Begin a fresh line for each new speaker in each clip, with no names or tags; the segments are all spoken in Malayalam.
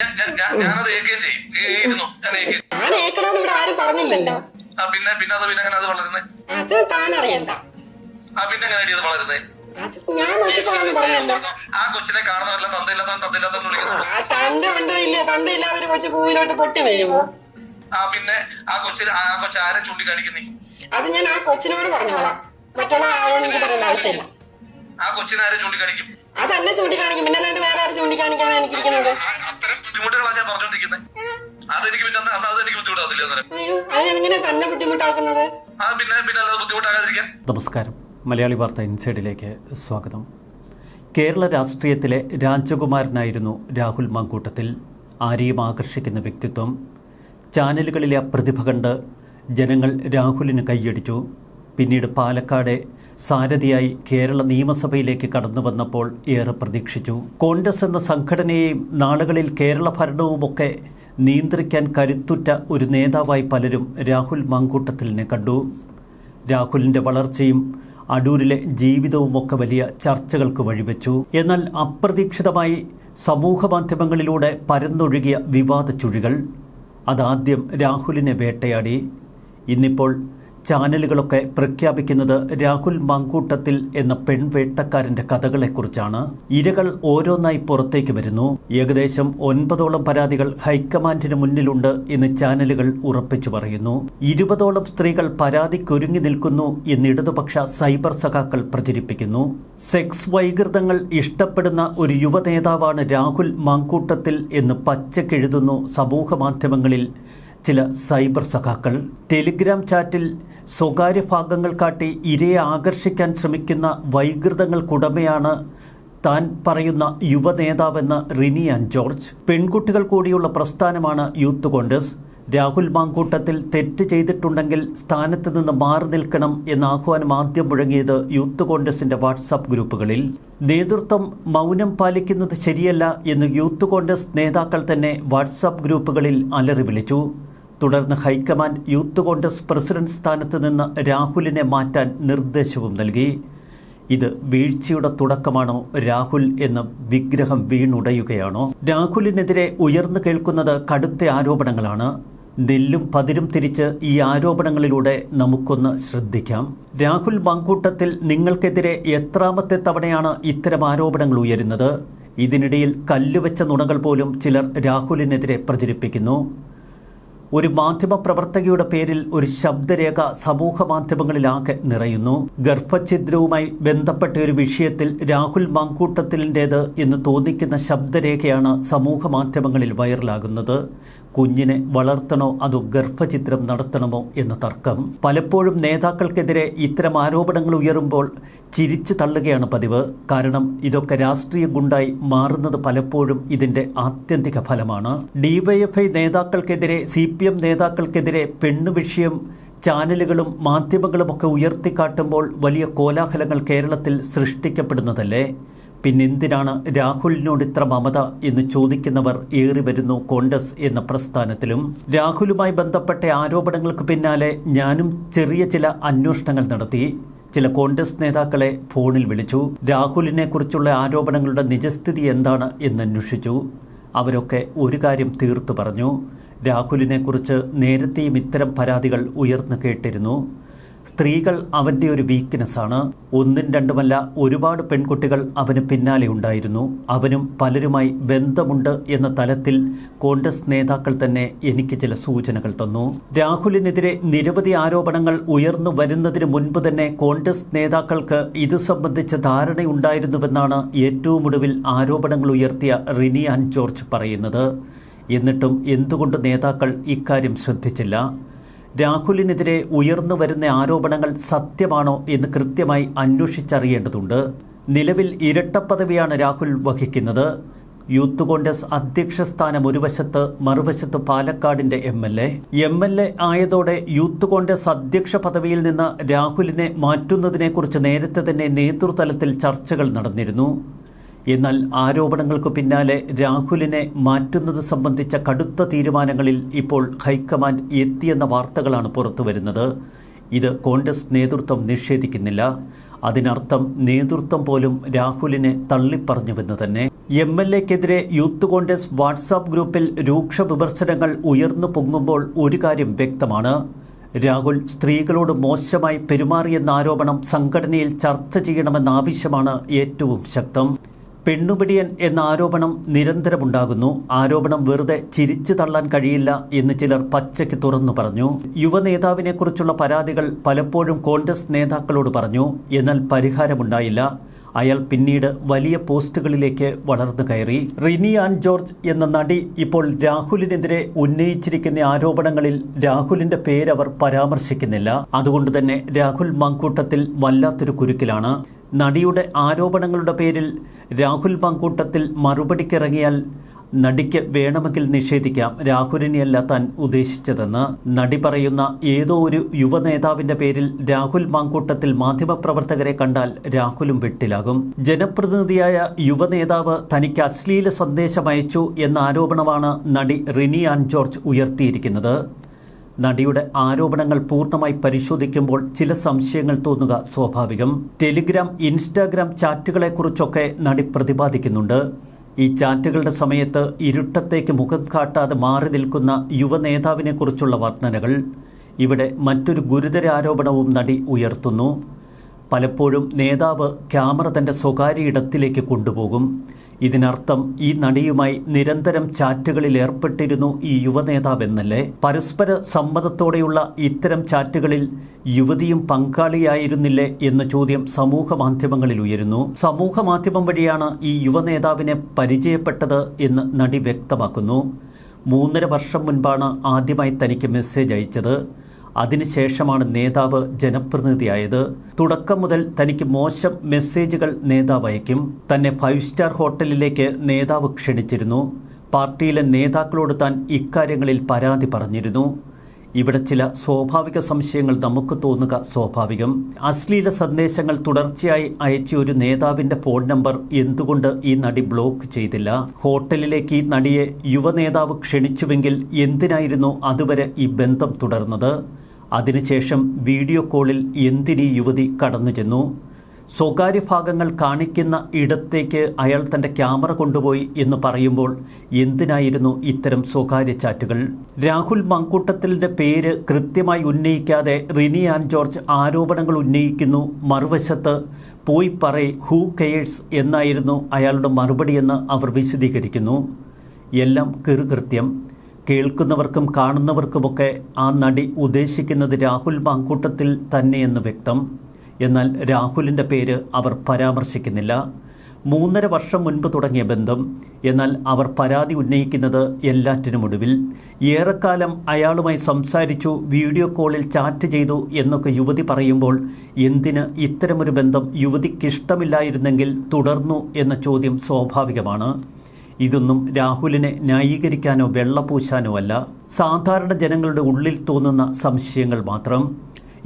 ഞാൻ- ഞാൻ- ഞാൻ- ഞാനത് ഏൽക്കുകയും ചെയ്യും. ഇരുന്നു. ഞാൻ ഏൽക്കുകയും
ഞാൻ ഏക്കണമെന്ന് ഇവിടെ ആരും പറഞ്ഞില്ലല്ലോ.
ആ പിന്നെ പിന്നെ അത് പിന്നെ അങ്ങനെ അത് വളരുന്നേ?
അത് താൻ അറിയണ്ട.
ആ പിന്നെ എങ്ങനെ അത് വളരുന്നേ?
അത് ഞാൻ നോക്കിക്കോളാന്ന് പറഞ്ഞല്ലോ.
ആ കൊച്ചിനെ കാണുന്നവരെല്ലാം തന്തയില്ലാത്തവൻ തന്തയില്ലാത്തവൻ വിളിക്കുന്നു.
ആ തന്ത ഉണ്ടോ ഇല്ല തന്ത ഇല്ലാതെ ഒരു കൊച്ചു പൂവിലോട്ട് പൊട്ടി വീഴുമോ
ആ പിന്നെ ആ കൊച്ചിന് ആ കൊച്ചു ആരെ ചൂണ്ടിക്കാണിക്കുന്നേ?
അത് ഞാൻ ആ കൊച്ചിനോട് പറഞ്ഞോളാം. മറ്റുള്ള ആരോട് എനിക്ക് പറയേണ്ട ആവശ്യമില്ല.
ആ കൊച്ചിനെ ആരെ ചൂണ്ടിക്കാണിക്കും?
അതല്ല ചൂണ്ടിക്കാണിക്കും. പിന്നെ അല്ലാണ്ട് വേറെ ആരും ചൂണ്ടിക്കാണിക്കാനാണ് എനിക്കിരിക്കുന്നത്
ആ, അത്തരം ബുദ്ധിമുട്ടുകളാണ് ഞാൻ പറഞ്ഞോണ്ടിരിക്കുന്നത് അതെനിക്ക് പിന്നെ അന്ന് അത് അതെനിക്ക് ബുദ്ധിമുട്ടാകത്തില്ല അന്നേരം.
അയ്യോ അതിനെങ്ങനെ തന്നെ ബുദ്ധിമുട്ടാക്കുന്നത്?
ആ പിന്നെ പിന്നെ അല്ലാതെ ബുദ്ധിമുട്ടാകാതിരിക്കാൻ.
നമസ്കാരം. മലയാളി വാർത്ത ഇൻസൈഡിലേക്ക് സ്വാഗതം. കേരള രാഷ്ട്രീയത്തിലെ രാജകുമാരനായിരുന്നു രാഹുൽ മാങ്കൂട്ടത്തിൽ. ആരെയും ആകർഷിക്കുന്ന വ്യക്തിത്വം. ചാനലുകളിലെ പ്രതിഭ കണ്ട് ജനങ്ങൾ രാഹുലിന് കൈയടിച്ചു. പിന്നീട് പാലക്കാട് സാരഥിയായി കേരള നിയമസഭയിലേക്ക് കടന്നു വന്നപ്പോൾ ഏറെ പ്രതീക്ഷിച്ചു. കോൺഗ്രസ് എന്ന സംഘടനയെയും നാളുകളിൽ കേരള ഭരണവുമൊക്കെ നിയന്ത്രിക്കാൻ കരുത്തുറ്റ ഒരു നേതാവായി പലരും രാഹുൽ മങ്കൂട്ടത്തിലിനെ കണ്ടു. രാഹുലിന്റെ വളർച്ചയും അടൂരിലെ ജീവിതവുമൊക്കെ വലിയ ചർച്ചകൾക്ക് വഴിവെച്ചു. എന്നാൽ അപ്രതീക്ഷിതമായി സമൂഹ മാധ്യമങ്ങളിലൂടെ പരന്നൊഴുകിയ വിവാദ ചുഴികൾ അതാദ്യം രാഹുലിനെ വേട്ടയാടി. ഇന്നിപ്പോൾ ചാനലുകളൊക്കെ പ്രഖ്യാപിക്കുന്നത് രാഹുൽ മാങ്കൂട്ടത്തിൽ എന്ന പെൺവേട്ടക്കാരന്റെ കഥകളെക്കുറിച്ചാണ്. ഇരകൾ ഓരോന്നായി പുറത്തേക്ക് വരുന്നു. ഏകദേശം ഒൻപതോളം പരാതികൾ ഹൈക്കമാൻഡിന് മുന്നിലുണ്ട് എന്ന് ചാനലുകൾ ഉറപ്പിച്ചു പറയുന്നു. ഇരുപതോളം സ്ത്രീകൾ പരാതിക്കൊരുങ്ങി നിൽക്കുന്നു എന്ന് ഇടതുപക്ഷ സൈബർ സഖാക്കൾ പ്രചരിപ്പിക്കുന്നു. സെക്സ് വൈകൃതങ്ങൾ ഇഷ്ടപ്പെടുന്ന ഒരു യുവ നേതാവാണ് രാഹുൽ മാങ്കൂട്ടത്തിൽ എന്ന് പച്ചക്കെഴുതുന്നു സമൂഹ മാധ്യമങ്ങളിൽ ചില സൈബർ സഖാക്കൾ. ടെലിഗ്രാം ചാറ്റിൽ സ്വകാര്യ ഭാഗങ്ങൾ കാട്ടി ഇരയെ ആകർഷിക്കാൻ ശ്രമിക്കുന്ന വൈകൃതങ്ങൾക്കുടമയാണ് താൻ പറയുന്ന യുവ നേതാവെന്ന റിനി ആൻഡ് ജോർജ്. പെൺകുട്ടികൾ കൂടിയുള്ള പ്രസ്ഥാനമാണ് യൂത്ത് കോൺഗ്രസ്. രാഹുൽ മാങ്കൂട്ടത്തിൽ തെറ്റ് ചെയ്തിട്ടുണ്ടെങ്കിൽ സ്ഥാനത്ത് നിന്ന് മാറി നിൽക്കണം എന്ന ആഹ്വാനം ആദ്യം മുഴങ്ങിയത് യൂത്ത് കോൺഗ്രസിന്റെ വാട്സാപ്പ് ഗ്രൂപ്പുകളിൽ. നേതൃത്വം മൗനം പാലിക്കുന്നത് ശരിയല്ല എന്ന് യൂത്ത് കോൺഗ്രസ് നേതാക്കൾ തന്നെ വാട്സാപ്പ് ഗ്രൂപ്പുകളിൽ അലറി വിളിച്ചു. തുടർന്ന് ഹൈക്കമാൻഡ് യൂത്ത് കോൺഗ്രസ് പ്രസിഡന്റ് സ്ഥാനത്ത് നിന്ന് രാഹുലിനെ മാറ്റാൻ നിർദ്ദേശവും നൽകി. ഇത് വീഴ്ചയുടെ തുടക്കമാണോ രാഹുൽ എന്ന വിഗ്രഹം വീണുടയുകയാണോ? രാഹുലിനെതിരെ ഉയർന്നു കേൾക്കുന്നത് കടുത്ത ആരോപണങ്ങളാണ്. നെല്ലും പതിരും തിരിച്ച് ഈ ആരോപണങ്ങളിലൂടെ നമുക്കൊന്ന് ശ്രദ്ധിക്കാം. രാഹുൽ മങ്കൂട്ടത്തിൽ നിങ്ങൾക്കെതിരെ എത്രാമത്തെ തവണയാണ് ഇത്തരം ആരോപണങ്ങൾ ഉയരുന്നത്? ഇതിനിടയിൽ കല്ലുവെച്ച നുണകൾ പോലും ചിലർ രാഹുലിനെതിരെ പ്രചരിപ്പിക്കുന്നു. ഒരു മാധ്യമപ്രവർത്തകയുടെ പേരിൽ ഒരു ശബ്ദരേഖ സമൂഹ മാധ്യമങ്ങളിലാകെ നിറയുന്നു. ഗർഭഛിദ്രവുമായി ബന്ധപ്പെട്ട ഒരു വിഷയത്തിൽ രാഹുൽ മാങ്കൂട്ടത്തിലിന്റേത് എന്ന് തോന്നിക്കുന്ന ശബ്ദരേഖയാണ് സമൂഹ മാധ്യമങ്ങളിൽ വൈറലാകുന്നത്. കുഞ്ഞിനെ വളർത്തണോ അതോ ഗർഭചിത്രം നടത്തണമോ എന്ന തർക്കം. പലപ്പോഴും നേതാക്കൾക്കെതിരെ ഇത്തരം ആരോപണങ്ങൾ ഉയരുമ്പോൾ ചിരിച്ചു തള്ളുകയാണ് പതിവ്. കാരണം ഇതൊക്കെ രാഷ്ട്രീയ ഗുണ്ടായി മാറുന്നത് പലപ്പോഴും ഇതിന്റെ ആത്യന്തിക ഫലമാണ്. ഡിവൈഎഫ്ഐ നേതാക്കൾക്കെതിരെ സി പി എം നേതാക്കൾക്കെതിരെ പെണ്ണു വിഷയം ചാനലുകളും മാധ്യമങ്ങളുമൊക്കെ ഉയർത്തിക്കാട്ടുമ്പോൾ വലിയ കോലാഹലങ്ങൾ കേരളത്തിൽ സൃഷ്ടിക്കപ്പെടുന്നതല്ലേ? പിന്നെന്തിനാണ് രാഹുലിനോട് ഇത്ര മമത എന്ന് ചോദിക്കുന്നവർ ഏറി വരുന്നു കോൺഗ്രസ് എന്ന പ്രസ്ഥാനത്തിലും. രാഹുലുമായി ബന്ധപ്പെട്ട ആരോപണങ്ങൾക്ക് പിന്നാലെ ഞാനും ചെറിയ ചില അന്വേഷണങ്ങൾ നടത്തി. ചില കോൺഗ്രസ് നേതാക്കളെ ഫോണിൽ വിളിച്ചു. രാഹുലിനെ കുറിച്ചുള്ള ആരോപണങ്ങളുടെ നിജസ്ഥിതി എന്താണ് എന്ന് അന്വേഷിച്ചു അവരൊക്കെ ഒരു കാര്യം തീർത്തു പറഞ്ഞു. രാഹുലിനെക്കുറിച്ച് നേരത്തെയും ഇത്തരം പരാതികൾ ഉയർന്നു കേട്ടിരുന്നു. സ്ത്രീകൾ അവന്റെ ഒരു വീക്ക്നെസ്സാണ് ഒന്നും രണ്ടുമല്ല ഒരുപാട് പെൺകുട്ടികൾ അവന് പിന്നാലെ ഉണ്ടായിരുന്നു. അവനും പലരുമായി ബന്ധമുണ്ട് എന്ന തലത്തിൽ കോൺഗ്രസ് നേതാക്കൾ തന്നെ എനിക്ക് ചില സൂചനകൾ തന്നു. രാഹുലിനെതിരെ നിരവധി ആരോപണങ്ങൾ ഉയർന്നു വരുന്നതിന് മുൻപ് തന്നെ കോൺഗ്രസ് നേതാക്കൾക്ക് ഇത് സംബന്ധിച്ച ധാരണയുണ്ടായിരുന്നുവെന്നാണ് ഏറ്റവും ഒടുവിൽ ആരോപണങ്ങൾ ഉയർത്തിയ റിനി ആൻ ജോർജ് പറയുന്നത്. എന്നിട്ടും എന്തുകൊണ്ട് നേതാക്കൾ ഇക്കാര്യം ശ്രദ്ധിച്ചില്ല? രാഹുലിനെതിരെ ഉയർന്നു വരുന്ന ആരോപണങ്ങൾ സത്യമാണോ എന്ന് കൃത്യമായി അന്വേഷിച്ചറിയേണ്ടതുണ്ട്. നിലവിൽ ഇരട്ട ഇരട്ടപ്പദവിയാണ് രാഹുൽ വഹിക്കുന്നത്. യൂത്ത് കോൺഗ്രസ് അധ്യക്ഷ സ്ഥാനം ഒരു വശത്ത് മറുവശത്ത് പാലക്കാടിന്റെ M L A. M L A ആയതോടെ youth Congress അധ്യക്ഷ പദവിയിൽ നിന്ന് രാഹുലിനെ മാറ്റുന്നതിനെക്കുറിച്ച് നേരത്തെ തന്നെ നേതൃതലത്തിൽ ചർച്ചകൾ നടന്നിരുന്നു. എന്നാൽ ആരോപണങ്ങൾക്കു പിന്നാലെ രാഹുലിനെ മാറ്റുന്നത് സംബന്ധിച്ച കടുത്ത തീരുമാനങ്ങളിൽ ഇപ്പോൾ ഹൈക്കമാൻഡ് എത്തിയെന്ന വാർത്തകളാണ് പുറത്തുവരുന്നത് ഇത് കോൺഗ്രസ് നേതൃത്വം നിഷേധിക്കുന്നില്ല. അതിനർത്ഥം നേതൃത്വം പോലും രാഹുലിനെ തള്ളിപ്പറഞ്ഞുവെന്ന് തന്നെ. എം എൽ എക്കെതിരെ യൂത്ത് കോൺഗ്രസ് വാട്സാപ്പ് ഗ്രൂപ്പിൽ രൂക്ഷ വിമർശനങ്ങൾ ഉയർന്നു പൊങ്ങുമ്പോൾ ഒരു കാര്യം വ്യക്തമാണ്. രാഹുൽ സ്ത്രീകളോട് മോശമായി പെരുമാറിയെന്ന ആരോപണം സംഘടനയിൽ ചർച്ച ചെയ്യണമെന്ന ആവശ്യമാണ് ഏറ്റവും ശക്തം. പെണ്ണുപിടിയൻ എന്ന ആരോപണം നിരന്തരമുണ്ടാകുന്നു. ആരോപണം വെറുതെ ചിരിച്ചു തള്ളാൻ കഴിയില്ല എന്ന് ചിലർ പച്ചയ്ക്ക് തുറന്നു പറഞ്ഞു. യുവനേതാവിനെക്കുറിച്ചുള്ള പരാതികൾ പലപ്പോഴും കോൺഗ്രസ് നേതാക്കളോട് പറഞ്ഞു. എന്നാൽ പരിഹാരമുണ്ടായില്ല. അയാൾ പിന്നീട് വലിയ പോസ്റ്റുകളിലേക്ക് വളർന്നു കയറി. റിനി ആൻ ജോർജ് എന്ന നടി ഇപ്പോൾ രാഹുലിനെതിരെ ഉന്നയിച്ചിരിക്കുന്ന ആരോപണങ്ങളിൽ രാഹുലിന്റെ പേരവർ പരാമർശിക്കുന്നില്ല. അതുകൊണ്ട് തന്നെ രാഹുൽ മങ്കൂട്ടത്തിൽ വല്ലാത്തൊരു കുരുക്കിലാണ്. നടിയുടെ ആരോപണങ്ങളുടെ പേരിൽ രാഹുൽ പങ്കൂട്ടത്തിൽ മറുപടിക്കിറങ്ങിയാൽ നടിക്ക് വേണമെങ്കിൽ നിഷേധിക്കാം. രാഹുലിനെയല്ല താൻ ഉദ്ദേശിച്ചതെന്ന് നടി പറയുന്ന ഏതോ ഒരു യുവനേതാവിന്റെ പേരിൽ രാഹുൽ മാങ്കൂട്ടത്തിൽ മാധ്യമപ്രവർത്തകരെ കണ്ടാൽ രാഹുലും വെട്ടിലാകും. ജനപ്രതിനിധിയായ യുവനേതാവ് തനിക്ക് അശ്ലീല സന്ദേശം അയച്ചു എന്ന ആരോപണമാണ് നടി റിനി ആൻ ജോർജ് ഉയർത്തിയിരിക്കുന്നത്. നടിയുടെ ആരോപണങ്ങൾ പൂർണമായി പരിശോധിക്കുമ്പോൾ ചില സംശയങ്ങൾ തോന്നുക സ്വാഭാവികം. ടെലിഗ്രാം ഇൻസ്റ്റാഗ്രാം ചാറ്റുകളെക്കുറിച്ചൊക്കെ നടി പ്രതിപാദിക്കുന്നുണ്ട്. ഈ ചാറ്റുകളുടെ സമയത്ത് ഇരുട്ടത്തേക്ക് മുഖം കാട്ടാതെ മാറി നിൽക്കുന്ന യുവനേതാവിനെക്കുറിച്ചുള്ള വർണനകൾ. ഇവിടെ മറ്റൊരു ഗുരുതര ആരോപണവും നടി ഉയർത്തുന്നു. പലപ്പോഴും നേതാവ് ക്യാമറ തന്റെ സ്വകാര്യ ഇടത്തിലേക്ക് കൊണ്ടുപോകും. ഇതിനർത്ഥം ഈ നടിയുമായി നിരന്തരം ചാറ്റുകളിൽ ഏർപ്പെട്ടിരുന്നു ഈ യുവനേതാവെന്നല്ലേ? പരസ്പര സമ്മതത്തോടെയുള്ള ഇത്തരം ചാറ്റുകളിൽ യുവതിയും പങ്കാളിയായിരുന്നില്ലേ എന്ന ചോദ്യം സമൂഹ മാധ്യമങ്ങളിൽ ഉയരുന്നു. സമൂഹ മാധ്യമം വഴിയാണ് ഈ യുവനേതാവിനെ പരിചയപ്പെട്ടത് എന്ന് നടി വ്യക്തമാക്കുന്നു. മൂന്നര വർഷം മുൻപാണ് ആദ്യമായി തനിക്ക് മെസ്സേജ് അയച്ചത്. അതിനുശേഷമാണ് നേതാവ് ജനപ്രതിനിധിയായത്. തുടക്കം മുതൽ തനിക്ക് മോശം മെസ്സേജുകൾ നേതാവ് അയക്കും. തന്നെ ഫൈവ് സ്റ്റാർ ഹോട്ടലിലേക്ക് നേതാവ് ക്ഷണിച്ചിരുന്നു. പാർട്ടിയിലെ നേതാക്കളോട് താൻ ഇക്കാര്യങ്ങളിൽ പരാതി പറഞ്ഞിരുന്നു. ഇവിടെ ചില സ്വാഭാവിക സംശയങ്ങൾ നമുക്ക് തോന്നുക സ്വാഭാവികം. അശ്ലീല സന്ദേശങ്ങൾ തുടർച്ചയായി അയച്ച ഒരു നേതാവിന്റെ ഫോൺ നമ്പർ എന്തുകൊണ്ട് ഈ നടി ബ്ലോക്ക് ചെയ്തില്ല? ഹോട്ടലിലേക്ക് ഈ നടിയെ യുവനേതാവ് ക്ഷണിച്ചുവെങ്കിൽ എന്തിനായിരുന്നു അതുവരെ ഈ ബന്ധം തുടർന്നത്? അതിനുശേഷം വീഡിയോ കോളിൽ എന്തിനീ യുവതി കടന്നു ചെന്നു സ്വകാര്യ ഭാഗങ്ങൾ കാണിക്കുന്ന ഇടത്തേക്ക് അയാൾ തന്റെ ക്യാമറ കൊണ്ടുപോയി എന്ന് പറയുമ്പോൾ എന്തിനായിരുന്നു ഇത്തരം സ്വകാര്യ ചാറ്റുകൾ? രാഹുൽ മങ്കൂട്ടത്തിലിന്റെ പേര് കൃത്യമായി ഉന്നയിക്കാതെ റിനി ആൻഡ് ജോർജ് ആരോപണങ്ങൾ ഉന്നയിക്കുന്നു. മറുവശത്ത് പോയി പറയ് ഹൂ കെയേഴ്സ് എന്നായിരുന്നു അയാളുടെ മറുപടിയെന്ന് അവർ വിശദീകരിക്കുന്നു. എല്ലാം കൃത്യം കേൾക്കുന്നവർക്കും കാണുന്നവർക്കുമൊക്കെ ആ നടി ഉദ്ദേശിക്കുന്നത് രാഹുൽ മാങ്കൂട്ടത്തിൽ തന്നെയെന്ന് വ്യക്തം. എന്നാൽ രാഹുലിന്റെ പേര് അവർ പരാമർശിക്കുന്നില്ല. മൂന്നര വർഷം മുൻപ് തുടങ്ങിയ ബന്ധം. എന്നാൽ അവർ പരാതി ഉന്നയിക്കുന്നത് എല്ലാറ്റിനുമൊടുവിൽ ഏറെക്കാലം അയാളുമായി സംസാരിച്ചു വീഡിയോ കോളിൽ ചാറ്റ് ചെയ്തു എന്നൊക്കെ യുവതി പറയുമ്പോൾ എന്തിന് ഇത്തരമൊരു ബന്ധം യുവതിക്കിഷ്ടമില്ലായിരുന്നെങ്കിൽ തുടർന്നു എന്ന ചോദ്യം സ്വാഭാവികമാണ്. ഇതൊന്നും രാഹുലിനെ ന്യായീകരിക്കാനോ വെള്ളപൂശാനോ അല്ല സാധാരണ ജനങ്ങളുടെ ഉള്ളിൽ തോന്നുന്ന സംശയങ്ങൾ മാത്രം.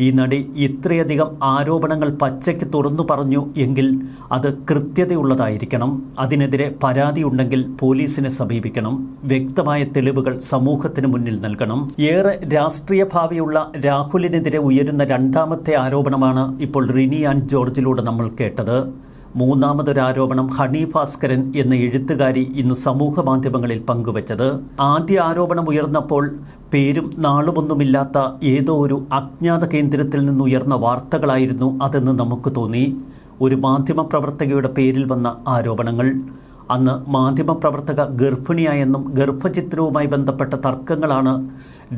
ഈ നടി ഇത്രയധികം ആരോപണങ്ങൾ പച്ചയ്ക്ക് തുറന്നു പറഞ്ഞു എങ്കിൽ അത് കൃത്യതയുള്ളതായിരിക്കണം. അതിനെതിരെ പരാതിയുണ്ടെങ്കിൽ പോലീസിനെ സമീപിക്കണം. വ്യക്തമായ തെളിവുകൾ സമൂഹത്തിന് മുന്നിൽ നൽകണം. ഏറെ രാഷ്ട്രീയ ഭാവിയുള്ള രാഹുലിനെതിരെ ഉയരുന്ന രണ്ടാമത്തെ ആരോപണമാണ് ഇപ്പോൾ റിനി ആൻഡ് ജോർജിലൂടെ നമ്മൾ കേട്ടത്. മൂന്നാമതൊരാരോപണം ഹണി ഭാസ്കരൻ എന്ന എഴുത്തുകാരി ഇന്ന് സമൂഹ മാധ്യമങ്ങളിൽ പങ്കുവച്ചത്. ആദ്യ ആരോപണം ഉയർന്നപ്പോൾ പേരും നാളുമൊന്നുമില്ലാത്ത ഏതോ ഒരു അജ്ഞാത കേന്ദ്രത്തിൽ നിന്നുയർന്ന വാർത്തകളായിരുന്നു അതെന്ന് നമുക്ക് തോന്നി. ഒരു മാധ്യമപ്രവർത്തകയുടെ പേരിൽ വന്ന ആരോപണങ്ങൾ. അന്ന് മാധ്യമപ്രവർത്തക ഗർഭിണിയായെന്നും ഗർഭചിത്രവുമായി ബന്ധപ്പെട്ട തർക്കങ്ങളാണ്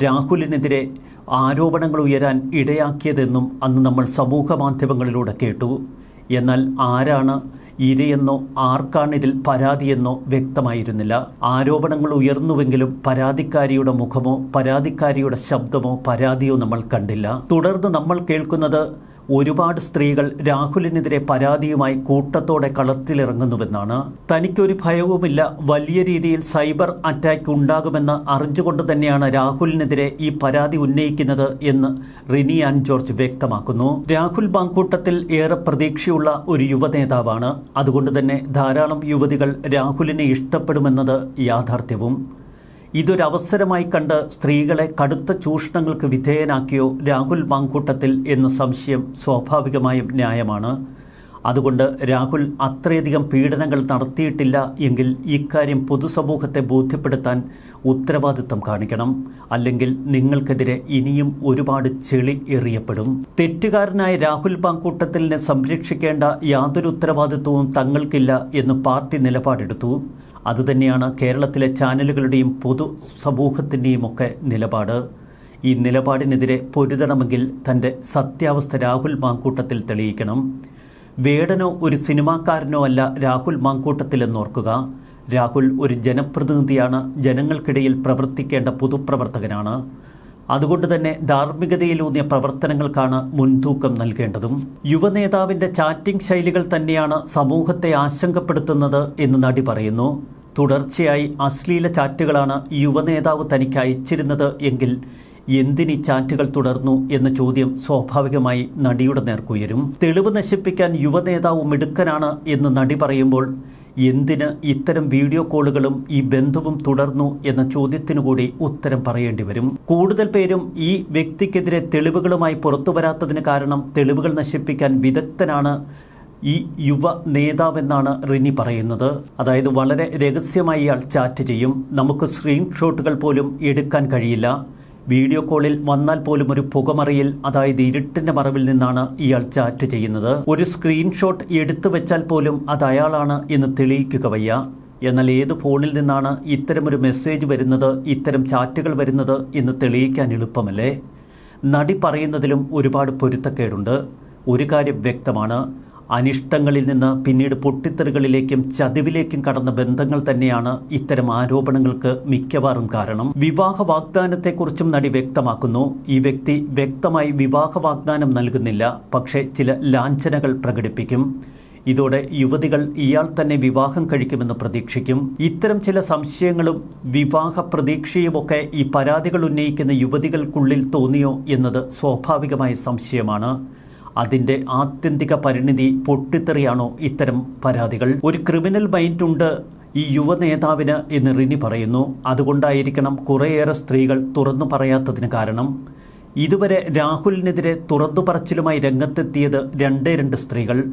രാഹുലിനെതിരെ ആരോപണങ്ങൾ ഉയരാൻ ഇടയാക്കിയതെന്നും അന്ന് നമ്മൾ സമൂഹ മാധ്യമങ്ങളിലൂടെ കേട്ടു. എന്നാൽ ആരാണ് ഇരയെന്നോ ആർക്കാണിതിൽ പരാതിയെന്നോ വ്യക്തമായിരുന്നില്ല. ആരോപണങ്ങൾ ഉയർന്നുവെങ്കിലും പരാതിക്കാരിയുടെ മുഖമോ പരാതിക്കാരിയുടെ ശബ്ദമോ പരാതിയോ നമ്മൾ കണ്ടില്ല. തുടർന്ന് നമ്മൾ കേൾക്കുന്നത് ഒരുപാട് സ്ത്രീകൾ രാഹുലിനെതിരെ പരാതിയുമായി കൂട്ടത്തോടെ കളത്തിലിറങ്ങുന്നുവെന്നാണ്. തനിക്കൊരു ഭയവുമില്ല. വലിയ രീതിയിൽ സൈബർ അറ്റാക്ക് ഉണ്ടാകുമെന്ന് അറിഞ്ഞുകൊണ്ട് തന്നെയാണ് രാഹുലിനെതിരെ ഈ പരാതി ഉന്നയിക്കുന്നത് എന്ന് റിനി ആൻ ജോർജ് വ്യക്തമാക്കുന്നു. രാഹുൽ ബാങ്കൂട്ടത്തിൽ ഏറെ പ്രതീക്ഷയുള്ള ഒരു യുവനേതാവാണ്. അതുകൊണ്ട് തന്നെ ധാരാളം യുവതികൾ രാഹുലിനെ ഇഷ്ടപ്പെടുമെന്നത് യാഥാർത്ഥ്യവും. ഇതൊരവസരമായി കണ്ട് സ്ത്രീകളെ കടുത്ത ചൂഷണങ്ങൾക്ക് വിധേയനാക്കിയോ രാഹുൽ മാങ്കൂട്ടത്തിൽ എന്ന സംശയം സ്വാഭാവികമായും ന്യായമാണ്. അതുകൊണ്ട് രാഹുൽ അത്രയധികം പീഡനങ്ങൾ നടത്തിയിട്ടില്ല എങ്കിൽ ഇക്കാര്യം പൊതുസമൂഹത്തെ ബോധ്യപ്പെടുത്താൻ ഉത്തരവാദിത്തം കാണിക്കണം. അല്ലെങ്കിൽ നിങ്ങൾക്കെതിരെ ഇനിയും ഒരുപാട് ചെളി എറിയപ്പെടും. തെറ്റുകാരനായ രാഹുൽ പാങ്കൂട്ടത്തിലിനെ സംരക്ഷിക്കേണ്ട യാതൊരു ഉത്തരവാദിത്വവും തങ്ങൾക്കില്ല എന്ന് പാർട്ടി നിലപാടെടുത്തു. അതുതന്നെയാണ് കേരളത്തിലെ ചാനലുകളുടെയും പൊതു സമൂഹത്തിന്റെയും ഒക്കെ നിലപാട്. ഈ നിലപാടിനെതിരെ പൊരുതണമെങ്കിൽ തന്റെ സത്യാവസ്ഥ രാഹുൽ മാങ്കൂട്ടത്തിൽ തെളിയിക്കണം. വേടനോ ഒരു സിനിമാക്കാരനോ അല്ല രാഹുൽ മാങ്കൂട്ടത്തിൽ എന്നോർക്കുക രാഹുൽ ഒരു ജനപ്രതിനിധിയാണ് ജനങ്ങൾക്കിടയിൽ പ്രവർത്തിക്കേണ്ട പൊതുപ്രവർത്തകനാണ്. അതുകൊണ്ട് തന്നെ ധാർമ്മികതയിലൂന്നിയ പ്രവർത്തനങ്ങൾക്കാണ് മുൻതൂക്കം നൽകേണ്ടതും. യുവനേതാവിന്റെ ചാറ്റിംഗ് ശൈലികൾ തന്നെയാണ് സമൂഹത്തെ ആശങ്കപ്പെടുത്തുന്നത് എന്ന് നടി പറയുന്നു. തുടർച്ചയായി അശ്ലീല ചാറ്റുകളാണ് യുവനേതാവ് തനിക്ക് അയച്ചിരുന്നത് എങ്കിൽ എന്തിനീ ചാറ്റുകൾ തുടർന്നു എന്ന ചോദ്യം സ്വാഭാവികമായി നടിയുടെ നേർക്കുയരും. തെളിവ് നശിപ്പിക്കാൻ യുവനേതാവ് മിടുക്കനാണ് എന്ന് നടി പറയുമ്പോൾ എന്തിന് ഇത്തരം വീഡിയോ കോളുകളും ഈ ബന്ധവും തുടർന്നു എന്ന ചോദ്യത്തിനു കൂടി ഉത്തരം പറയേണ്ടി വരും. കൂടുതൽ പേരും ഈ വ്യക്തിക്കെതിരെ തെളിവുകളുമായി പുറത്തു വരാത്തതിന് കാരണം തെളിവുകൾ നശിപ്പിക്കാൻ വിദഗ്ധനാണ് ഈ യുവ നേതാവെന്നാണ് റിനി പറയുന്നത്. അതായത് വളരെ രഹസ്യമായി ഇയാൾ ചാറ്റ് ചെയ്യും. നമുക്ക് സ്ക്രീൻഷോട്ടുകൾ പോലും എടുക്കാൻ കഴിയില്ല. വീഡിയോ കോളിൽ വന്നാൽ പോലും ഒരു പുകമറയിൽ അതായത് ഇരുട്ടിന്റെ മറവിൽ നിന്നാണ് ഇയാൾ ചാറ്റ് ചെയ്യുന്നത്. ഒരു സ്ക്രീൻഷോട്ട് എടുത്തു വെച്ചാൽ പോലും അത് അയാളാണ് എന്ന് തെളിയിക്കുക വയ്യ. എന്നാൽ ഏത് ഫോണിൽ നിന്നാണ് ഇത്തരമൊരു മെസ്സേജ് വരുന്നത് ഇത്തരം ചാറ്റുകൾ വരുന്നത് എന്ന് തെളിയിക്കാൻ എളുപ്പമല്ലേ? നടി പറയുന്നതിലും ഒരുപാട് പൊരുത്തക്കേടുണ്ട്. ഒരു കാര്യം വ്യക്തമാണ് അനിഷ്ടങ്ങളിൽ നിന്ന് പിന്നീട് പൊട്ടിത്തെറികളിലേക്കും ചതിവിലേക്കും കടന്ന ബന്ധങ്ങൾ തന്നെയാണ് ഇത്തരം ആരോപണങ്ങൾക്ക് മിക്കവാറും കാരണം. വിവാഹ വാഗ്ദാനത്തെക്കുറിച്ചും നടി വ്യക്തമാക്കുന്നു. ഈ വ്യക്തി വ്യക്തമായി വിവാഹ വാഗ്ദാനം നൽകുന്നില്ല. പക്ഷേ ചില ലാഞ്ചനകൾ പ്രകടിപ്പിക്കും. ഇതോടെ യുവതികൾ ഇയാൾ തന്നെ വിവാഹം കഴിക്കുമെന്ന് പ്രതീക്ഷിക്കും. ഇത്തരം ചില സംശയങ്ങളും വിവാഹ പ്രതീക്ഷയുമൊക്കെ ഈ പരാതികൾ ഉന്നയിക്കുന്ന യുവതികൾക്കുള്ളിൽ തോന്നിയോ എന്നത് സ്വാഭാവികമായ സംശയമാണ്. അതിന്റെ ആത്യന്തിക പരിണിതി പൊട്ടിത്തെറിയാണോ ഇത്തരം പരാതികൾ? ഒരു ക്രിമിനൽ മൈൻഡ് ഉണ്ട് ഈ യുവ നേതാവിന് എന്ന് റിനി പറയുന്നു. അതുകൊണ്ടായിരിക്കണം കുറേയേറെ സ്ത്രീകൾ തുറന്നു പറയാത്തതിന് കാരണം. ഇതുവരെ രാഹുലിനെതിരെ തുറന്നു പറച്ചിലുമായി രംഗത്തെത്തിയത് രണ്ടേ രണ്ട് സ്ത്രീകൾ.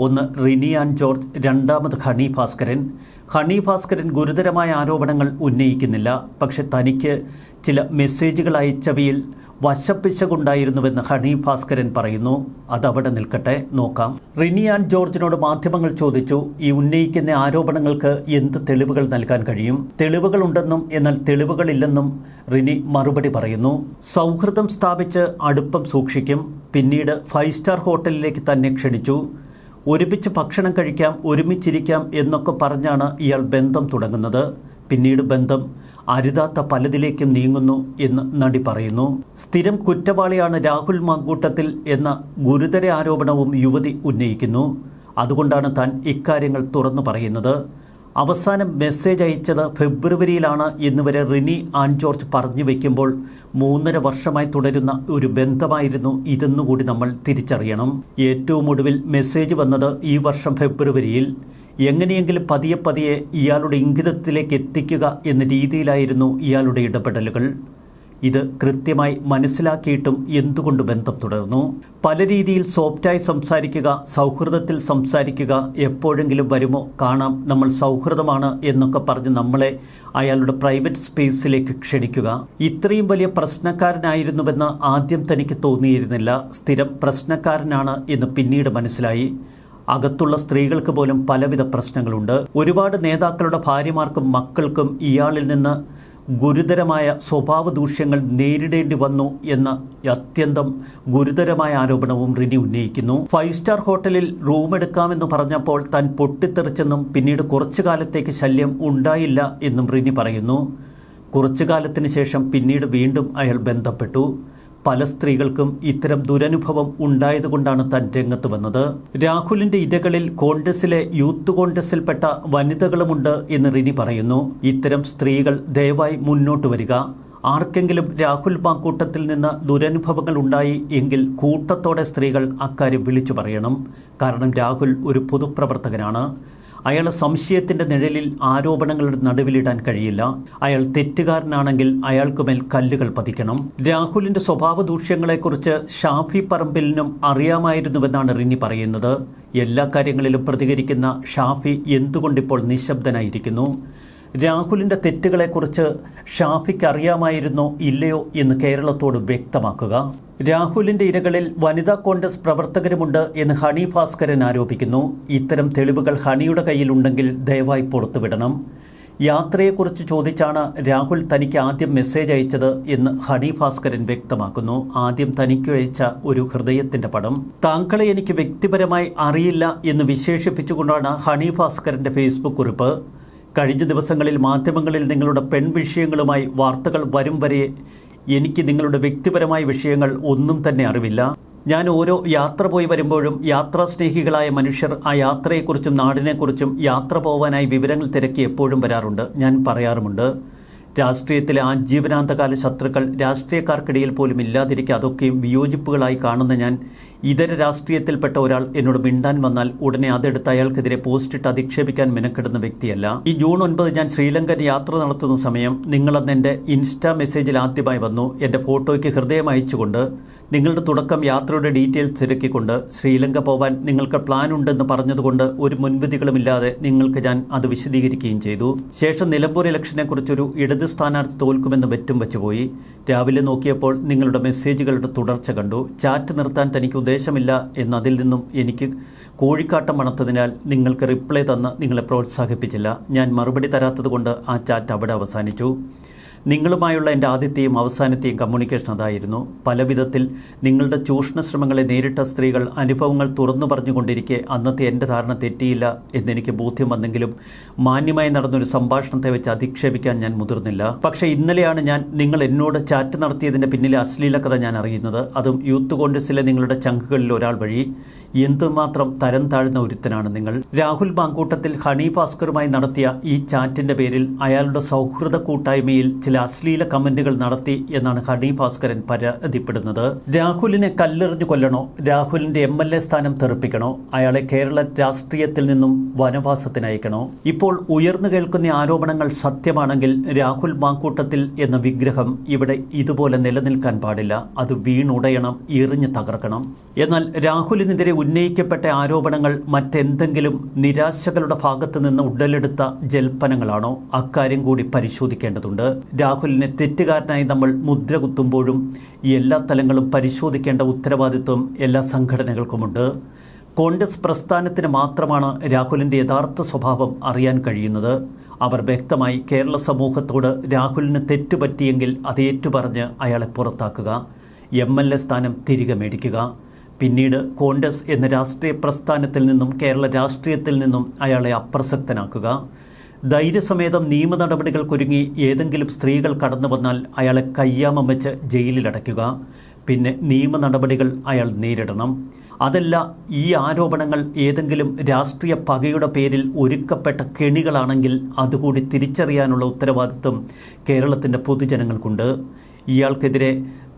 ഒന്ന് റിനി ആൻഡ് ജോർജ് രണ്ടാമത് ഹണി ഭാസ്കരൻ. ഹണി ഭാസ്കരൻ ഗുരുതരമായ ആരോപണങ്ങൾ ഉന്നയിക്കുന്നില്ല. പക്ഷെ തനിക്ക് ചില മെസ്സേജുകൾ അയച്ചവയിൽ വശപ്പിശകുണ്ടായിരുന്നുവെന്ന് ഹണി ഭാസ്കരൻ പറയുന്നു. അതവിടെ നിൽക്കട്ടെ. നോക്കാം. റിനി ആൻഡ് ജോർജിനോട് മാധ്യമങ്ങൾ ചോദിച്ചു ഈ ഉന്നയിക്കുന്ന ആരോപണങ്ങൾക്ക് എന്ത് തെളിവുകൾ നൽകാൻ കഴിയും? തെളിവുകളുണ്ടെന്നും എന്നാൽ തെളിവുകളില്ലെന്നും റിനി മറുപടി പറയുന്നു. സൗഹൃദം സ്ഥാപിച്ച് അടുപ്പം സൂക്ഷിക്കും. പിന്നീട് ഫൈവ് സ്റ്റാർ ഹോട്ടലിലേക്ക് തന്നെ ക്ഷണിച്ചു. ഒരുമിച്ച് ഭക്ഷണം കഴിക്കാം ഒരുമിച്ചിരിക്കാം എന്നൊക്കെ പറഞ്ഞാണ് ഇയാൾ ബന്ധം തുടങ്ങുന്നത്. പിന്നീട് ബന്ധം അരുതാത്ത പലതിലേക്കും നീങ്ങുന്നു എന്ന് നടി പറയുന്നു. സ്ഥിരം കുറ്റവാളിയാണ് രാഹുൽ മാങ്കൂട്ടത്തിൽ എന്ന ഗുരുതര ആരോപണവും യുവതി ഉന്നയിക്കുന്നു. അതുകൊണ്ടാണ് താൻ ഇക്കാര്യങ്ങൾ തുറന്നു പറയുന്നത്. അവസാനം മെസ്സേജ് അയച്ചത് ഫെബ്രുവരിയിലാണ് എന്നുവരെ റിനി ആൻ ജോർജ് പറഞ്ഞു വയ്ക്കുമ്പോൾ മൂന്നര വർഷമായി തുടരുന്ന ഒരു ബന്ധമായിരുന്നു ഇതെന്നുകൂടി നമ്മൾ തിരിച്ചറിയണം. ഏറ്റവും ഒടുവിൽ മെസ്സേജ് വന്നത് ഈ വർഷം ഫെബ്രുവരിയിൽ. എങ്ങനെയെങ്കിലും പതിയെ പതിയെ ഇയാളുടെ ഇംഗിതത്തിലേക്ക് എത്തിക്കുക എന്ന രീതിയിലായിരുന്നു ഇയാളുടെ ഇടപെടലുകൾ. ഇത് കൃത്യമായി മനസ്സിലാക്കിയിട്ടും എന്തുകൊണ്ട് ബന്ധം തുടർന്നു? പല രീതിയിൽ സോഫ്റ്റായി സംസാരിക്കുക സൗഹൃദത്തിൽ സംസാരിക്കുക എപ്പോഴെങ്കിലും വരുമോ? കാണാം. നമ്മൾ സൗഹൃദമാണ് എന്നൊക്കെ പറഞ്ഞ് നമ്മളെ അയാളുടെ പ്രൈവറ്റ് സ്പേസിലേക്ക് ക്ഷണിക്കുക. ഇത്രയും വലിയ പ്രശ്നക്കാരനായിരുന്നുവെന്ന് ആദ്യം തനിക്ക് തോന്നിയിരുന്നില്ല. സ്ഥിരം പ്രശ്നക്കാരനാണ് എന്ന് പിന്നീട് മനസ്സിലായി. അകത്തുള്ള സ്ത്രീകൾക്ക് പോലും പലവിധ പ്രശ്നങ്ങളുണ്ട്. ഒരുപാട് നേതാക്കളുടെ ഭാര്യമാർക്കും മക്കൾക്കും ഇയാളിൽ നിന്ന് ഗുരുതരമായ സ്വഭാവ ദൂഷ്യങ്ങൾ നേരിടേണ്ടി വന്നു എന്ന അത്യന്തം ഗുരുതരമായ ആരോപണവും റിനി ഉന്നയിക്കുന്നു. ഫൈവ് സ്റ്റാർ ഹോട്ടലിൽ റൂം എടുക്കാമെന്ന് പറഞ്ഞപ്പോൾ താൻ പൊട്ടിത്തെറിച്ചെന്നും പിന്നീട് കുറച്ചു കാലത്തേക്ക് ശല്യം ഉണ്ടായില്ല എന്നും റിനി പറയുന്നു. കുറച്ചു കാലത്തിന് ശേഷം പിന്നീട് വീണ്ടും അയാൾ ബന്ധപ്പെട്ടു. പല സ്ത്രീകൾക്കും ഇത്തരം ദുരനുഭവം ഉണ്ടായതുകൊണ്ടാണ് താൻ രംഗത്ത് വന്നത്. രാഹുലിന്റെ ഇരകളിൽ കോൺഗ്രസിലെ യൂത്ത് കോൺഗ്രസിൽപ്പെട്ട വനിതകളുമുണ്ട് എന്ന് റിനി പറയുന്നു. ഇത്തരം സ്ത്രീകൾ ദയവായി മുന്നോട്ട് വരിക. ആർക്കെങ്കിലും രാഹുൽ മാക്കൂട്ടത്തിൽ നിന്ന് ദുരനുഭവങ്ങൾ ഉണ്ടായി എങ്കിൽ കൂട്ടത്തോടെ സ്ത്രീകൾ അക്കാര്യം വിളിച്ചു പറയണം. കാരണം രാഹുൽ ഒരു പൊതുപ്രവർത്തകനാണ്. അയാളെ സംശയത്തിന്റെ നിഴലിൽ ആരോപണങ്ങളുടെ നടുവിലിടാൻ കഴിയില്ല. അയാൾ തെറ്റുകാരനാണെങ്കിൽ അയാൾക്കുമേൽ കല്ലുകൾ പതിക്കണം. രാഹുലിന്റെ സ്വഭാവ ദൂഷ്യങ്ങളെക്കുറിച്ച് ഷാഫി പറമ്പിലിനും അറിയാമായിരുന്നുവെന്നാണ് റിനി പറയുന്നത്. എല്ലാ കാര്യങ്ങളിലും പ്രതികരിക്കുന്ന ഷാഫി എന്തുകൊണ്ടിപ്പോൾ നിശബ്ദനായിരിക്കുന്നു? രാഹുലിന്റെ തെറ്റുകളെക്കുറിച്ച് ഷാഫിക്ക് അറിയാമായിരുന്നോ ഇല്ലയോ എന്ന് കേരളത്തോട് വ്യക്തമാക്കുക. രാഹുലിന്റെ ഇരകളിൽ വനിതാ കോൺഗ്രസ് പ്രവർത്തകരുമുണ്ട് എന്ന് ഹണി ഭാസ്കരൻ ആരോപിക്കുന്നു. ഇത്തരം തെളിവുകൾ ഹണിയുടെ കയ്യിലുണ്ടെങ്കിൽ ദയവായി പുറത്തുവിടണം. യാത്രയെക്കുറിച്ച് ചോദിച്ചാണ് രാഹുൽ തനിക്ക് ആദ്യം മെസ്സേജ് അയച്ചത് എന്ന് ഹണി ഭാസ്കരൻ വ്യക്തമാക്കുന്നു. ആദ്യം തനിക്ക് അയച്ച ഒരു ഹൃദയത്തിന്റെ പടം. താങ്കളെ എനിക്ക് വ്യക്തിപരമായി അറിയില്ല എന്ന് വിശേഷിപ്പിച്ചുകൊണ്ടാണ് ഹണി ഭാസ്കരന്റെ ഫേസ്ബുക്ക് കുറിപ്പ്. കഴിഞ്ഞ ദിവസങ്ങളിൽ മാധ്യമങ്ങളിൽ നിങ്ങളുടെ പെൺവിഷയങ്ങളുമായി വാർത്തകൾ വരും വരെ എനിക്ക് നിങ്ങളുടെ വ്യക്തിപരമായ വിഷയങ്ങൾ ഒന്നും തന്നെ അറിവില്ല. ഞാൻ ഓരോ യാത്ര പോയി വരുമ്പോഴും യാത്രാസ്നേഹികളായ മനുഷ്യർ ആ യാത്രയെക്കുറിച്ചും നാടിനെക്കുറിച്ചും യാത്ര പോവാനായി വിവരങ്ങൾ തിരക്കി എപ്പോഴും വരാറുണ്ട്. ഞാൻ പറയാറുമുണ്ട്. രാഷ്ട്രീയത്തിലെ ആജീവനാന്തകാല ശത്രുക്കൾ രാഷ്ട്രീയക്കാർക്കിടയിൽ പോലും ഇല്ലാതിരിക്കെ അതൊക്കെയും വിയോജിപ്പുകളായി കാണുന്ന ഞാൻ ഇതര രാഷ്ട്രീയത്തിൽപ്പെട്ട ഒരാൾ എന്നോട് മിണ്ടാൻ വന്നാൽ ഉടനെ അതെടുത്ത് അയാൾക്കെതിരെ പോസ്റ്റിട്ട് അധിക്ഷേപിക്കാൻ മെനക്കെടുന്ന വ്യക്തിയല്ല. ഈ ജൂൺ ഒൻപത് ഞാൻ ശ്രീലങ്കൻ യാത്ര നടത്തുന്ന സമയം നിങ്ങളന്ന് എന്റെ ഇൻസ്റ്റാ മെസ്സേജിൽ ആദ്യമായി വന്നു. എന്റെ ഫോട്ടോയ്ക്ക് ഹൃദയം അയച്ചുകൊണ്ട് നിങ്ങളുടെ തുടക്കം യാത്രയുടെ ഡീറ്റെയിൽസ് തിരക്കിക്കൊണ്ട് ശ്രീലങ്ക പോവാൻ നിങ്ങൾക്ക് പ്ലാൻ ഉണ്ടെന്ന് പറഞ്ഞതുകൊണ്ട് ഒരു മുൻവിധികളുമില്ലാതെ നിങ്ങൾക്ക് ഞാൻ അത് വിശദീകരിക്കുകയും ചെയ്തു. ശേഷം നിലമ്പൂർ ഇലക്ഷനെ കുറിച്ചൊരു ഇടത് സ്ഥാനാർത്ഥി തോൽക്കുമെന്ന് വെറ്റും വെച്ചുപോയി. രാവിലെ നോക്കിയപ്പോൾ നിങ്ങളുടെ മെസ്സേജുകളുടെ തുടർച്ച കണ്ടു. ചാറ്റ് നിർത്താൻ തനിക്ക് ഉദ്ദേശമില്ല എന്നതിൽ നിന്നും എനിക്ക് കോഴിക്കാട്ടം മണത്തതിനാൽ നിങ്ങൾക്ക് റിപ്ലൈ തന്ന് നിങ്ങളെ പ്രോത്സാഹിപ്പിച്ചില്ല. ഞാൻ മറുപടി തരാത്തതുകൊണ്ട് ആ ചാറ്റ് അവിടെ അവസാനിച്ചു. നിങ്ങളുമായുള്ള എന്റെ ആദ്യത്തെയും അവസാനത്തെയും കമ്മ്യൂണിക്കേഷൻ അതായിരുന്നു. പല വിധത്തിൽ നിങ്ങളുടെ ചൂഷണ ശ്രമങ്ങളെ നേരിട്ട സ്ത്രീകൾ അനുഭവങ്ങൾ തുറന്നു പറഞ്ഞുകൊണ്ടിരിക്കെ അന്നത്തെ എന്റെ ധാരണ തെറ്റിയില്ല എന്നെനിക്ക് ബോധ്യം വന്നെങ്കിലും മാന്യമായി നടന്നൊരു സംഭാഷണത്തെ വെച്ച് അധിക്ഷേപിക്കാൻ ഞാൻ മുതിർന്നില്ല. പക്ഷേ ഇന്നലെയാണ് ഞാൻ നിങ്ങൾ എന്നോട് ചാറ്റ് നടത്തിയതിന്റെ പിന്നിലെ അശ്ലീല കഥ ഞാൻ അറിയുന്നത്. അതും യൂത്ത് കോൺഗ്രസിലെ നിങ്ങളുടെ ചങ്കുകളിൽ ഒരാൾ വഴി. എന്തുമാത്രം തരം താഴ്ന്ന ഒരുത്തനാണ് നിങ്ങൾ? രാഹുൽ ബാങ്കൂട്ടത്തിൽ ഹണി ഭാസ്കറുമായി നടത്തിയ ഈ ചാറ്റിന്റെ പേരിൽ അയാളുടെ സൗഹൃദ കൂട്ടായ്മയിൽ ചില അശ്ലീല കമന്റുകൾ നടത്തി എന്നാണ് ഹണി ഭാസ്കരൻ പരാതിപ്പെടുന്നത്. രാഹുലിനെ കല്ലെറിഞ്ഞു കൊല്ലണോ? രാഹുലിന്റെ എം എൽ എ സ്ഥാനം തെറിപ്പിക്കണോ? അയാളെ കേരള രാഷ്ട്രീയത്തിൽ നിന്നും വനവാസത്തിനയക്കണോ ഇപ്പോൾ ഉയർന്നു കേൾക്കുന്ന ആരോപണങ്ങൾ സത്യമാണെങ്കിൽ രാഹുൽ മാങ്കൂട്ടത്തിൽ എന്ന വിഗ്രഹം ഇവിടെ ഇതുപോലെ നിലനിൽക്കാൻ പാടില്ല. അത് വീണുടയണം എറിഞ്ഞു തകർക്കണം. എന്നാൽ രാഹുലിനെതിരെ ഉന്നയിക്കപ്പെട്ട ആരോപണങ്ങൾ മറ്റെന്തെങ്കിലും നിരാശകളുടെ ഭാഗത്ത് നിന്ന് ഉടലെടുത്ത ജൽപ്പനങ്ങളാണോ? അക്കാര്യം കൂടി പരിശോധിക്കേണ്ടതുണ്ട്. രാഹുലിനെ തെറ്റുകാരനായി നമ്മൾ മുദ്ര കുത്തുമ്പോഴും എല്ലാ തലങ്ങളും പരിശോധിക്കേണ്ട ഉത്തരവാദിത്വം എല്ലാ സംഘടനകൾക്കുമുണ്ട്. കോൺഗ്രസ് പ്രസ്ഥാനത്തിന് മാത്രമാണ് രാഹുലിന്റെ യഥാർത്ഥ സ്വഭാവം അറിയാൻ കഴിയുന്നത്. അവർ വ്യക്തമായി കേരള സമൂഹത്തോട് രാഹുലിന് തെറ്റുപറ്റിയെങ്കിൽ അത് ഏറ്റുപറഞ്ഞ് അയാളെ പുറത്താക്കുക എം എൽ എ സ്ഥാനം തിരികെ മേടിക്കുക. പിന്നീട് കോൺഗ്രസ് എന്ന രാഷ്ട്രീയ പ്രസ്ഥാനത്തിൽ നിന്നും കേരള രാഷ്ട്രീയത്തിൽ നിന്നും അയാളെ അപ്രസക്തനാക്കുക. ധൈര്യസമേതം നിയമ നടപടികൾക്കൊരുങ്ങി ഏതെങ്കിലും സ്ത്രീകൾ കടന്നു വന്നാൽ അയാളെ കയ്യാമം വെച്ച് ജയിലിലടയ്ക്കുക. പിന്നെ നിയമ നടപടികൾ അയാൾ നേരിടണം. അതല്ല ഈ ആരോപണങ്ങൾ ഏതെങ്കിലും രാഷ്ട്രീയ പകയുടെ പേരിൽ ഒരുക്കപ്പെട്ട കെണികളാണെങ്കിൽ അതുകൂടി തിരിച്ചറിയാനുള്ള ഉത്തരവാദിത്വം കേരളത്തിന്റെ പൊതുജനങ്ങൾക്കുണ്ട്. ഇയാൾക്കെതിരെ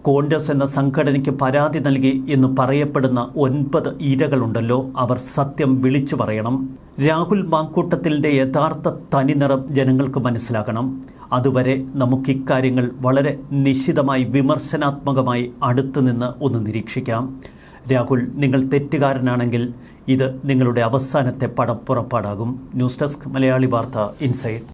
കോൺഗ്രസ് എന്ന സംഘടനയ്ക്ക് പരാതി നൽകി എന്ന് പറയപ്പെടുന്ന ഒൻപത് ഇരകളുണ്ടല്ലോ അവർ സത്യം വിളിച്ചു പറയണം. രാഹുൽ മാങ്കൂട്ടത്തിന്റെ യഥാർത്ഥ തനിനിറം ജനങ്ങൾക്ക് മനസ്സിലാക്കണം അതുവരെ നമുക്ക് ഇക്കാര്യങ്ങൾ വളരെ നിശിതമായി വിമർശനാത്മകമായി അടുത്തുനിന്ന് ഒന്ന് നിരീക്ഷിക്കാം. രാഹുൽ നിങ്ങൾ തെറ്റുകാരനാണെങ്കിൽ ഇത് നിങ്ങളുടെ അവസാനത്തെ പടപ്പുറപ്പാടാകും. ന്യൂസ് ഡെസ്ക് മലയാളി വാർത്ത ഇൻസൈഡ്